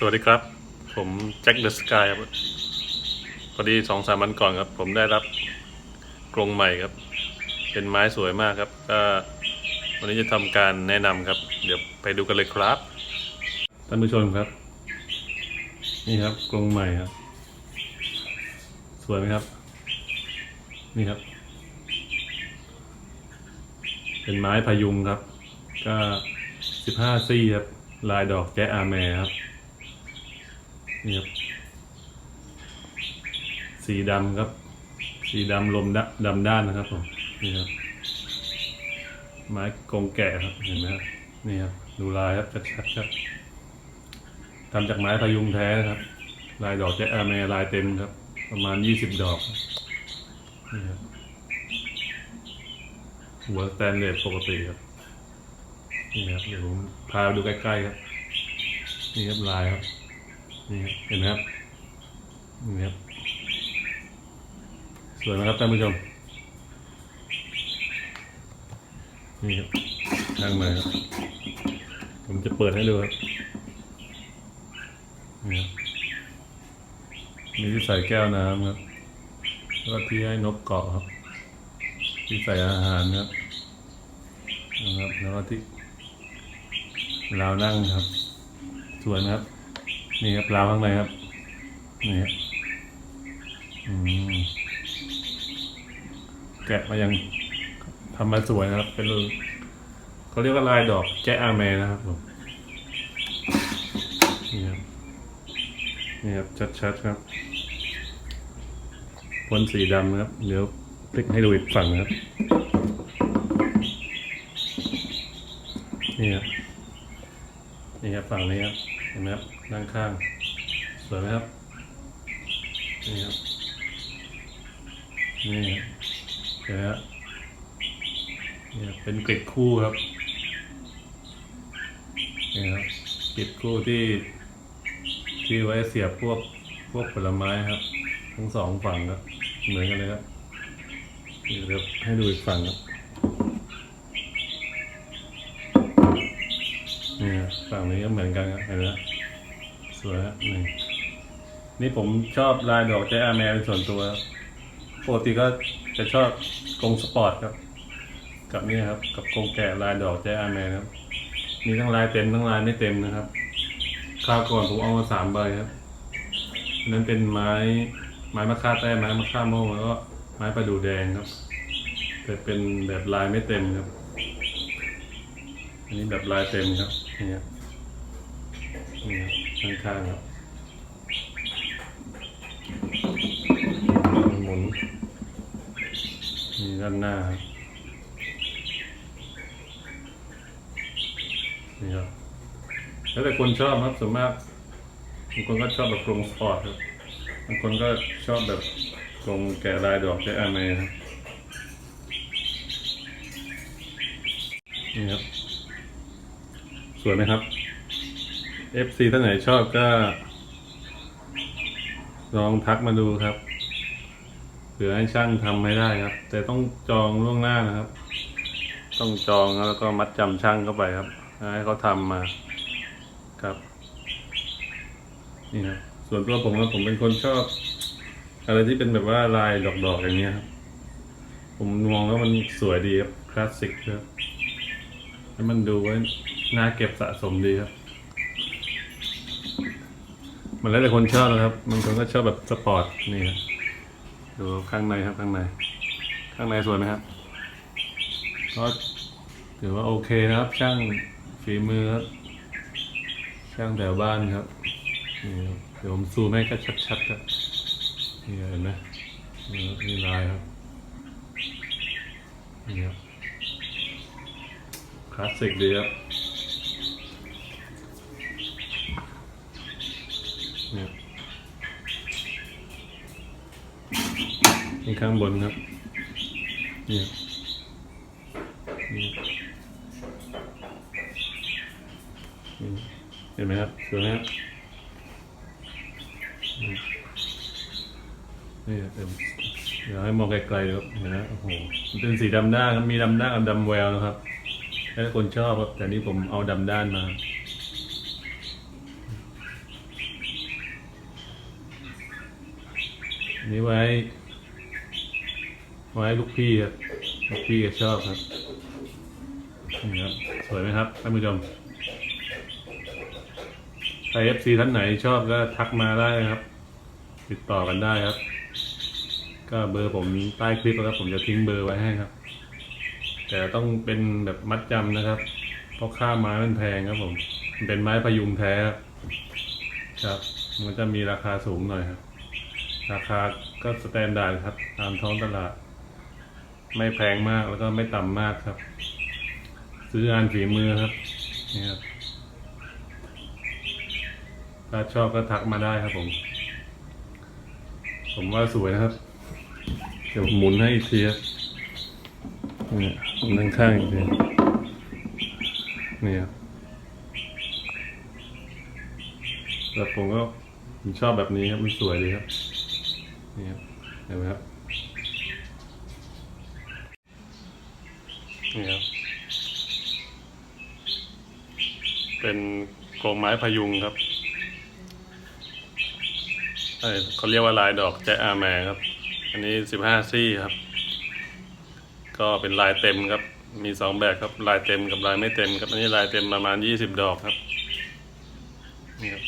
สวัสดีครับ ผมแจ็คเดอะสกายครับพอดีสองสามวันก่อนครับ ผมได้รับกรงใหม่ครับ เป็นไม้สวยมากครับก็วันนี้จะทำการแนะนำครับ เดี๋ยวไปดูกันเลยครับท่านผู้ชมครับ นี่ครับกรงใหม่ครับ สวยไหมครับ นี่ครับ เป็นไม้พยุงครับ ก็สิบห้าซี่ครับ ลายดอกแจ๊อาแมครับ นี่ครับสีดำครับ สีดำลมดดำด้านนะครับผมนี่ครับไม้กงแกะครับเห็นไหมครับนี่ครับดูลายครับชัดๆครับทำจากไม้พยุงแท้นะครับ ลายดอกแจ๊อาแมลายเต็มครับ ประมาณยี่สิบดอกนี่ครับหัวสแตนเลสปกติครับนี่ครับเดี๋ยวผมพาดูใกล้ๆครับนี่ครับลายครับ นี่เห็นไหมครับนี่ครับสวยไหมครับท่านผู้ชมนี่ครับข้างในครับผมจะเปิดให้ดูครับนี่ครับมีที่ใส่แก้วน้ำครับแล้วก็ที่ให้นกเกาะครับ ที่ใส่อาหารครับนะครับแล้วก็ที่ราวนั่งครับ สวยนะครับ นี่ครับราวข้างในครับ นี่ครับแกะมายังทำมาสวยนะครับ เป็นรูเขาเรียกว่าลายดอกแจ๊อาแมนะครับผมนี่ครับนี่ครับชัดๆครับพ่นสีดำนะครับ เดี๋ยวพลิกให้ดูอีกฝั่งนะครับ นี่ครับนี่ครับฝั่งนี้ครับ ห็นไหมครับด้านข้าง สวยไหมครับ นี่ครับ นี่ครับเห็นไหมครับนี่ครับเป็นกริดคู่ครับนี่ครับกริดคู่ที่ ที่ไว้เสียบพวกพวกผลไม้ครับ ทั้งสองฝั่งครับ เหมือนกันเลยครับนี่เดี๋ยวให้ดูอีกฝั่งครับ นี่ครับ ฝั่งนี้ก็เหมือนกันครับเห็นไหมสวยครับนี่นี่ผมชอบลายดอกแจ๊อาแมวเป็นส่วนตัวครับปกติก็จะชอบกรงสปอร์ตครับ กับนี่ครับ กับกรงแกะลายดอกแจ๊อาแมวครับมีทั้งลายเต็มทั้งลายไม่เต็มนะครับคราวก่อนผมเอามาสามใบครับนั้นเป็นไม้ไม้มะค่าแต้ไม้มะค่าโม่แล้วก็ไม้ประดู่แดงครับแต่เป็นแบบลายไม่เต็มครับ อันนี้แบบลายเต็มครับนี่ครับ นี่ครับข้างๆครับหมุนนี่ด้านหน้าครับนี่ครับแล้วแต่คนชอบครับส่วนมากบางคนก็ชอบแบบกรงสปอร์ตครับบางคนก็ชอบแบบกรงแกะลายดอกใช้อาเมครับนี่ครับ สวยไหมครับ FC ท่านไหนชอบก็ลองทักมาดูครับเผื่อให้ช่างทำให้ได้ครับ แต่ต้องจองล่วงหน้านะครับ ต้องจองแล้วก็มัดจำช่างเข้าไปครับให้เขาทำมาครับนี่ครับส่วนตัวผมนะผมเป็นคนชอบ อะไรที่เป็นแบบว่าลายดอกๆอย่างเงี้ยครับ ผมมองว่ามันสวยดีครับคลาสสิกครับให้มันดูไว้น่าเก็บสะสมดีครับ มันแล้วแต่คนชอบนะครับบางคนก็ชอบแบบสปอร์ตนี่ครับดูข้างในครับข้างใน ข้างในสวยไหมครับก็ถือว่าโอเคนะครับ ช่างฝีมือครับช่างแถวบ้านครับนี่เดี๋ยวผมซูมให้ก็ชัดๆครับนี่เห็นไหมนี่ลายครับนี่ครับคลาสสิกดีครับ นี่ข้างบนครับ นี่เห็นไหมครับสวยไหมครับนี่เติมเดี๋ยวให้มองไกลๆดูนะโอ้โหมันเป็นสีดำหน้าครับมีดำหน้ากับดำแววนะครับแล้วคนชอบครับ แต่นี้ผมเอาดำด้านมานี่ไว้ ไว้ลูกพี่ครับลูกพี่ก็ชอบครับนี่ครับสวยไหมครับท่านผู้ชมใครเอฟซีท่านไหนชอบก็ทักมาได้ครับ ติดต่อกันได้ครับ ก็เบอร์ผมใต้คลิปนะครับผมจะทิ้งเบอร์ไว้ให้ครับ แต่ต้องเป็นแบบมัดจำนะครับ เพราะค่าไม้มันแพงครับผมมันเป็นไม้พยุงแท้ครับครับมันจะมีราคาสูงหน่อยครับ ราคาก็สแตนดาร์ดครับตามท้องตลาด ไม่แพงมากแล้วก็ไม่ต่ำมากครับ ซื้องานฝีมือครับนี่ครับถ้าชอบก็ทักมาได้ครับผม ผมว่าสวยนะครับ เดี๋ยวหมุนให้อีกทีครับนี่หมุนข้างๆอีกทีนี่ครับแล้วผมก็ผมชอบแบบนี้ครับมันสวยดีครับ นี่ครับเห็นไหมครับ นี่ครับ เป็นโครงไม้พยุงครับเเขาเรียกว่าลายดอกแจอาแมครับ อันนี้สิบห้าซี่ครับ ก็เป็นลายเต็มครับ มีสองแบบครับ ลายเต็มกับลายไม่เต็มครับ อันนี้ลายเต็มประมาณยี่สิบดอกครับ นี่ครับ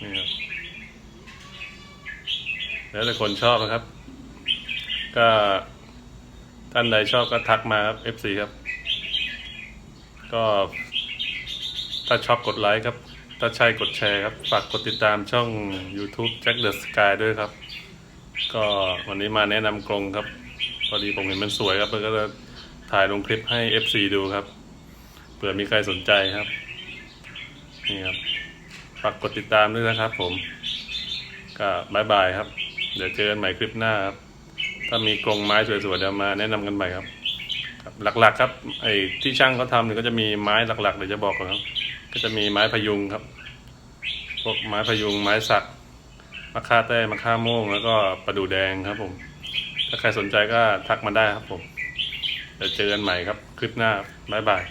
นี่ครับ แล้วแต่คนชอบนะครับ ก็ท่านใดชอบก็ทักมาครับ FC ครับ ก็ถ้าชอบกดไลค์ครับ ถ้าใช่กดแชร์ครับ ฝากกดติดตามช่อง YouTube Jack the Sky ด้วยครับ ก็วันนี้มาแนะนำกรงครับ พอดีผมเห็นมันสวยครับแล้วก็จะถ่ายลงคลิปให้ FC ดูครับ เผื่อมีใครสนใจครับ นี่ครับ ฝากกดติดตามด้วยนะครับผม ก็บายบายครับ เดี๋ยวเจอกันใหม่คลิปหน้าครับ ถ้ามีกรงไม้สวยๆเดี๋ยวมาแนะนำกันใหม่ครับครับ หลักๆ ครับไอ้ที่ช่างเขาทำเนี่ยก็จะมีไม้หลักๆเดี๋ยวจะบอกก่อนครับ ก็จะมีไม้พยุงครับ พวกไม้พยุงไม้สักมะค่าแต้มะค่าโม่งแล้วก็ประดู่แดงครับผม ถ้าใครสนใจก็ทักมาได้ครับผมเดี๋ยวเจอกันใหม่ครับ คลิปหน้าครับบ๊ายบาย